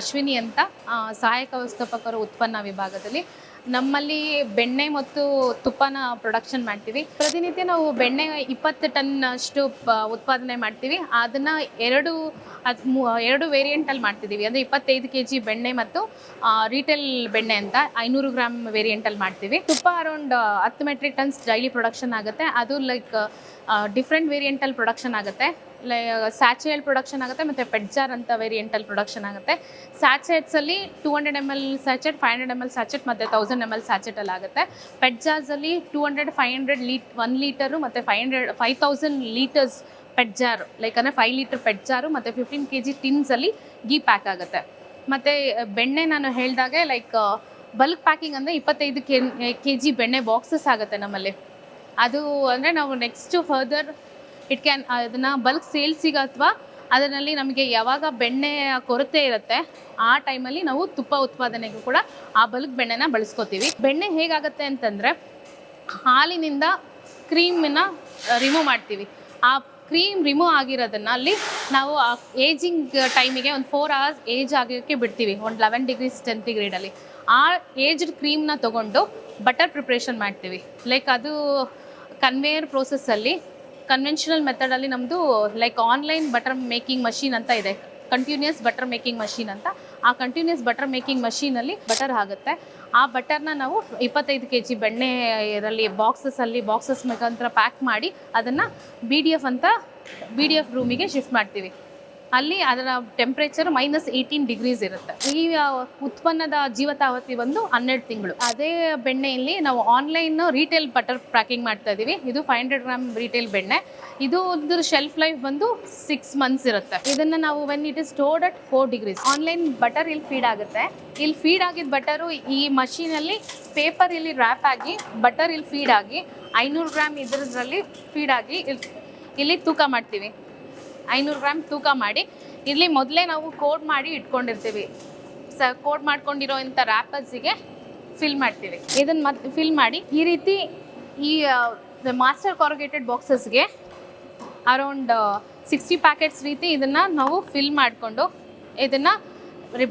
ಅಶ್ವಿನಿ ಅಂತ ಸಹಾಯಕ ವ್ಯವಸ್ಥಾಪಕರು ಉತ್ಪನ್ನ ವಿಭಾಗದಲ್ಲಿ. ನಮ್ಮಲ್ಲಿ ಬೆಣ್ಣೆ ಮತ್ತು ತುಪ್ಪನ ಪ್ರೊಡಕ್ಷನ್ ಮಾಡ್ತೀವಿ. ಪ್ರತಿನಿತ್ಯ ನಾವು ಬೆಣ್ಣೆ ಇಪ್ಪತ್ತು ಟನ್ ಅಷ್ಟು ಉತ್ಪಾದನೆ ಮಾಡ್ತೀವಿ. ಅದನ್ನ ಎರಡು ಎರಡು ವೇರಿಯಂಟಲ್ಲಿ ಮಾಡ್ತಿದ್ದೀವಿ. ಅಂದರೆ ಇಪ್ಪತ್ತೈದು ಕೆ ಜಿ ಬೆಣ್ಣೆ ಮತ್ತು ರೀಟೇಲ್ ಬೆಣ್ಣೆ ಅಂತ ಐನೂರು ಗ್ರಾಮ್ ವೇರಿಯಂಟಲ್ಲಿ ಮಾಡ್ತೀವಿ. ತುಪ್ಪ ಅರೌಂಡ್ ಹತ್ತು ಮೆಟ್ರಿಕ್ ಟನ್ಸ್ ಡೈಲಿ ಪ್ರೊಡಕ್ಷನ್ ಆಗುತ್ತೆ. ಅದು ಲೈಕ್ ಡಿಫ್ರೆಂಟ್ ವೇರಿಯೆಂಟಲ್ಲಿ ಪ್ರೊಡಕ್ಷನ್ ಆಗುತ್ತೆ. ಲೈ ಪ್ರೊಡಕ್ಷನ್ ಆಗುತ್ತೆ ಮತ್ತು ಪೆಡ್ಜಾರ್ ಅಂತ ವೇರಿಯಂಟಲ್ಲಿ ಪ್ರೊಡಕ್ಷನ್ ಆಗುತ್ತೆ. ಸ್ಯಾಚೆಟ್ಸಲ್ಲಿ two hundred M L sachet five hundred M L sachet ಮತ್ತು ತೌಸಂಡ್ ಎಂ ಎಲ್ ಸ್ಯಾಚೆಟಲ್ಲಿ ಆಗುತ್ತೆ. ಪೆಡ್ಜಾರ್ಸಲ್ಲಿ ಟೂ ಹಂಡ್ರೆಡ್ ಫೈವ್ ಹಂಡ್ರೆಡ್ ಲೀಟ್ ಒನ್ ಲೀಟರು ಮತ್ತು five hundred five thousand litres pet jar like ಅಂದರೆ ಫೈವ್ ಲೀಟರ್ ಪೆಡ್ಜಾರು ಮತ್ತು ಫಿಫ್ಟೀನ್ ಕೆ ಜಿ ಟಿನ್ಸಲ್ಲಿ ghee pack ಆಗುತ್ತೆ. ಮತ್ತು ಬೆಣ್ಣೆ ನಾನು ಹೇಳಿದಾಗೆ ಲೈಕ್ ಬಲ್ಕ್ ಪ್ಯಾಕಿಂಗ್ ಅಂದರೆ ಇಪ್ಪತ್ತೈದು ಕೆ ಕೆ ಜಿ ಬೆಣ್ಣೆ ಬಾಕ್ಸಸ್ ಆಗುತ್ತೆ ನಮ್ಮಲ್ಲಿ. ಅದು ಅಂದರೆ ನಾವು ನೆಕ್ಸ್ಟು ಫರ್ದರ್ ಇಟ್ ಕ್ಯಾನ್ ಅದನ್ನು ಬಲ್ಕ್ ಸೇಲ್ಸಿಗೆ ಅಥವಾ ಅದರಲ್ಲಿ ನಮಗೆ ಯಾವಾಗ ಬೆಣ್ಣೆ ಕೊರತೆ ಇರುತ್ತೆ, ಆ ಟೈಮಲ್ಲಿ ನಾವು ತುಪ್ಪ ಉತ್ಪಾದನೆಗೂ ಕೂಡ ಆ ಬಲ್ಕ್ ಬೆಣ್ಣೆನ ಬಳಸ್ಕೋತೀವಿ. ಬೆಣ್ಣೆ ಹೇಗಾಗುತ್ತೆ ಅಂತಂದರೆ ಹಾಲಿನಿಂದ ಕ್ರೀಮನ್ನು ರಿಮೂವ್ ಮಾಡ್ತೀವಿ. ಆ ಕ್ರೀಮ್ ರಿಮೂವ್ ಆಗಿರೋದನ್ನ ಅಲ್ಲಿ ನಾವು ಆ ಏಜಿಂಗ್ ಟೈಮಿಗೆ ಒಂದು ಫೋರ್ ಅವರ್ಸ್ ಏಜ್ ಆಗೋಕ್ಕೆ ಬಿಡ್ತೀವಿ, ಒಂದು ಲೆವೆನ್ ಡಿಗ್ರಿ ಸೆಂಟಿಗ್ರೇಡಲ್ಲಿ ಆ ಏಜ್ಡ್ ಕ್ರೀಮ್ನ ತೊಗೊಂಡು ಬಟರ್ ಪ್ರಿಪ್ರೇಷನ್ ಮಾಡ್ತೀವಿ. ಲೈಕ್ ಅದು ಕನ್ವೇಯರ್ ಪ್ರೋಸೆಸ್ಸಲ್ಲಿ ಕನ್ವೆನ್ಷನಲ್ ಮೆಥಡಲ್ಲಿ ನಮ್ಮದು like online butter making machine ಅಂತ ಇದೆ. ಕಂಟಿನ್ಯೂಸ್ ಬಟರ್ ಮೇಕಿಂಗ್ ಮಷೀನ್ ಅಂತ. ಆ ಕಂಟಿನ್ಯೂಸ್ ಬಟರ್ ಮೇಕಿಂಗ್ ಮಷೀನಲ್ಲಿ ಬಟರ್ ಆಗುತ್ತೆ. ಆ ಬಟರ್ನ ನಾವು ಇಪ್ಪತ್ತೈದು ಕೆ ಜಿ ಬೆಣ್ಣೆ ಇದರಲ್ಲಿ ಬಾಕ್ಸಸ್ಸಲ್ಲಿ ಬಾಕ್ಸಸ್ ಮುಖಾಂತರ ಪ್ಯಾಕ್ ಮಾಡಿ ಅದನ್ನು ಬಿ ಡಿ ಎಫ್ ಅಂತ ಬಿ ಡಿ ಎಫ್ ರೂಮಿಗೆ ಶಿಫ್ಟ್ ಮಾಡ್ತೀವಿ. ಅಲ್ಲಿ ಅದರ ಟೆಂಪ್ರೇಚರ್ ಮೈನಸ್ ಏಯ್ಟೀನ್ ಡಿಗ್ರೀಸ್ ಇರುತ್ತೆ. ಈ ಉತ್ಪನ್ನದ ಜೀವತಾವತಿ ಬಂದು ಹನ್ನೆರಡು ತಿಂಗಳು. ಅದೇ ಬೆಣ್ಣೆಯಲ್ಲಿ ನಾವು ಆನ್ಲೈನ್ ರೀಟೇಲ್ ಬಟರ್ ಪ್ಯಾಕಿಂಗ್ ಮಾಡ್ತಾ ಇದ್ದೀವಿ ಇದು ಫೈವ್ ಹಂಡ್ರೆಡ್ ಗ್ರಾಮ್ ರೀಟೇಲ್ ಬೆಣ್ಣೆ. ಇದು ಒಂದು ಶೆಲ್ಫ್ ಲೈಫ್ ಬಂದು ಸಿಕ್ಸ್ ಮಂತ್ಸ್ ಇರುತ್ತೆ. ಇದನ್ನು ನಾವು when it is stored at four degrees online butter ಇಲ್ಲಿ ಫೀಡ್ ಆಗುತ್ತೆ. ಇಲ್ಲಿ ಫೀಡ್ ಆಗಿದ್ದ ಬಟರು ಈ ಮಷೀನಲ್ಲಿ ಪೇಪರ್ ಇಲ್ಲಿ ರ್ಯಾಪ್ ಆಗಿ ಬಟರ್ ಇಲ್ಲಿ ಫೀಡ್ ಆಗಿ ಐನೂರು ಗ್ರಾಮ್ ಇದರಲ್ಲಿ ಫೀಡ್ ಆಗಿ ಇಲ್ಲಿ ತೂಕ ಮಾಡ್ತೀವಿ. ಐನೂರು ಗ್ರಾಮ್ ತೂಕ ಮಾಡಿ ಇಲ್ಲಿ ಮೊದಲೇ ನಾವು ಕೋಡ್ ಮಾಡಿ ಇಟ್ಕೊಂಡಿರ್ತೀವಿ. ಸ, ಕೋಡ್ ಮಾಡ್ಕೊಂಡಿರೋ ಇಂಥ ರ್ಯಾಪರ್ಸಿಗೆ ಫಿಲ್ ಮಾಡ್ತೀವಿ. ಇದನ್ನು ಮತ್ತೆ ಫಿಲ್ ಮಾಡಿ, ಈ ರೀತಿ ಈ ಮಾಸ್ಟರ್ ಕಾರ್ಗೇಟೆಡ್ ಬಾಕ್ಸಸ್ಗೆ ಅರೌಂಡ್ ಸಿಕ್ಸ್ಟಿ ಪ್ಯಾಕೆಟ್ಸ್ ರೀತಿ ಇದನ್ನು ನಾವು ಫಿಲ್ ಮಾಡಿಕೊಂಡು, ಇದನ್ನು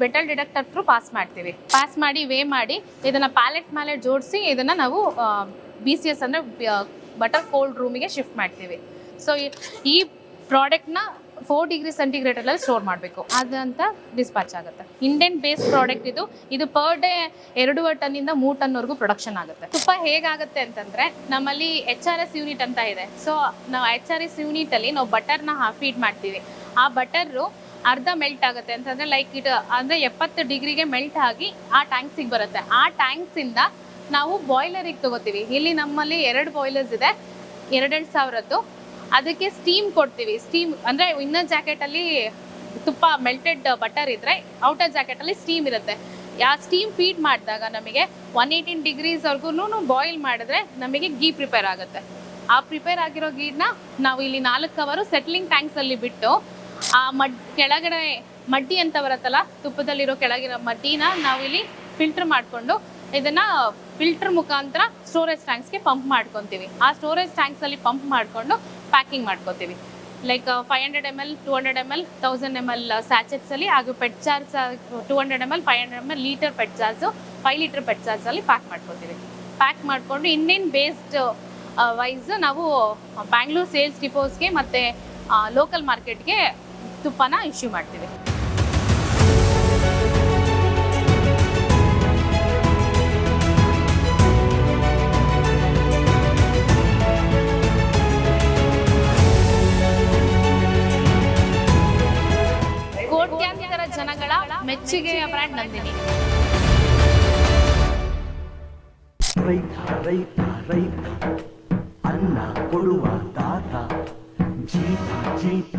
ಬೆಟಲ್ ಡಿಡಕ್ಟರ್ ಥ್ರೂ ಪಾಸ್ ಮಾಡ್ತೀವಿ. ಪಾಸ್ ಮಾಡಿ ವೇ ಮಾಡಿ, ಇದನ್ನು ಪ್ಯಾಲೆಟ್ ಮೇಲೆ ಜೋಡಿಸಿ, ಇದನ್ನು ನಾವು ಬಿ ಸಿ ಎಸ್ ಅಂದರೆ ಬಟರ್ ಕೋಲ್ಡ್ ರೂಮಿಗೆ ಶಿಫ್ಟ್ ಮಾಡ್ತೀವಿ. ಸೊ ಈ ಪ್ರಾಡಕ್ಟ್ನ ಫೋರ್ ಡಿಗ್ರಿ ಸೆಂಟಿಗ್ರೇಡಲ್ಲಿ ಸ್ಟೋರ್ ಮಾಡಬೇಕು. ಅದಂತ ಡಿಸ್ಪ್ಯಾಚ್ ಆಗುತ್ತೆ. ಇಂಡಿಯನ್ ಬೇಸ್ ಪ್ರಾಡಕ್ಟ್ ಇದು. ಇದು ಪರ್ ಡೇ ಎರಡೂವರೆ ಟನ್ನಿಂದ ಮೂರು ಟನ್ವರೆಗೂ ಪ್ರೊಡಕ್ಷನ್ ಆಗುತ್ತೆ. ತುಪ್ಪ ಹೇಗಾಗುತ್ತೆ ಅಂತಂದರೆ, ನಮ್ಮಲ್ಲಿ ಎಚ್ ಆರ್ ಎಸ್ ಯೂನಿಟ್ ಅಂತ ಇದೆ. ಸೊ ನಾವು ಎಚ್ ಆರ್ ಎಸ್ ಯೂನಿಟಲ್ಲಿ ನಾವು ಬಟರ್ನ ಫೀಡ್ ಮಾಡ್ತೀವಿ. ಆ ಬಟರು ಅರ್ಧ ಮೆಲ್ಟ್ ಆಗುತ್ತೆ. ಅಂತಂದರೆ ಲೈಕ್ ಇಟ್ ಅಂದರೆ ಎಪ್ಪತ್ತು ಡಿಗ್ರಿಗೆ ಮೆಲ್ಟ್ ಆಗಿ ಆ ಟ್ಯಾಂಕ್ಸಿಗೆ ಬರುತ್ತೆ. ಆ ಟ್ಯಾಂಕ್ಸಿಂದ ನಾವು ಬಾಯ್ಲರಿಗೆ ತಗೋತೀವಿ. ಇಲ್ಲಿ ನಮ್ಮಲ್ಲಿ ಎರಡು ಬಾಯ್ಲರ್ಸ್ ಇದೆ. ಎರಡೆರಡು ಸಾವಿರದ್ದು. ಅದಕ್ಕೆ ಸ್ಟೀಮ್ ಕೊಡ್ತೀವಿ. ಸ್ಟೀಮ್ ಅಂದರೆ ಇನ್ನರ್ ಜಾಕೆಟಲ್ಲಿ ತುಪ್ಪ ಮೆಲ್ಟೆಡ್ ಬಟರ್ ಇದ್ದರೆ ಔಟರ್ ಜಾಕೆಟಲ್ಲಿ ಸ್ಟೀಮ್ ಇರುತ್ತೆ. ಆ ಸ್ಟೀಮ್ ಫೀಡ್ ಮಾಡಿದಾಗ ನಮಗೆ ಒನ್ ಏಯ್ಟೀನ್ ಡಿಗ್ರೀಸ್ವರೆಗೂ ಬಾಯ್ಲ್ ಮಾಡಿದ್ರೆ ನಮಗೆ ಗೀ ಪ್ರಿಪೇರ್ ಆಗುತ್ತೆ. ಆ ಪ್ರಿಪೇರ್ ಆಗಿರೋ ಗೀನ ನಾವು ಇಲ್ಲಿ ನಾಲ್ಕು ಕವರು ಸೆಟ್ಲಿಂಗ್ ಟ್ಯಾಂಕ್ಸಲ್ಲಿ ಬಿಟ್ಟು ಆ ಮಡ್, ಕೆಳಗಡೆ ಮಡ್ಡಿ ಅಂತ ಬರುತ್ತಲ್ಲ, ತುಪ್ಪದಲ್ಲಿರೋ ಕೆಳಗಿರೋ ಮಡ್ಡಿನ ನಾವಿಲ್ಲಿ ಫಿಲ್ಟರ್ ಮಾಡಿಕೊಂಡು ಇದನ್ನ ಫಿಲ್ಟರ್ ಮುಖಾಂತರ ಸ್ಟೋರೇಜ್ ಟ್ಯಾಂಕ್ಸ್ಗೆ ಪಂಪ್ ಮಾಡ್ಕೊತೀವಿ. ಆ ಸ್ಟೋರೇಜ್ ಟ್ಯಾಂಕ್ಸಲ್ಲಿ ಪಂಪ್ ಮಾಡಿಕೊಂಡು ಪ್ಯಾಕಿಂಗ್ ಮಾಡ್ಕೋತೀವಿ. Like five hundred M L two hundred M L thousand M L ಸ್ಯಾಚೆಟ್ಸಲ್ಲಿ ಹಾಗೂ pet jar two hundred M L five hundred M L litre pet jar five litre pet ಚಾರ್ಜಲ್ಲಿ pack ಮಾಡ್ಕೊತೀವಿ. Pack ಮಾಡಿಕೊಂಡು Indian based wise ನಾವು Bangalore sales ಡಿಪೋಸ್ಗೆ ಮತ್ತು local ಮಾರ್ಕೆಟ್ಗೆ ತುಪ್ಪನ issue ಮಾಡ್ತೀವಿ. Brand Nandini ರೈತ ರೈತ ರೈತ ಅನ್ನ ಕೊಡುವ ದಾತ ಜೀತ ಜೀತ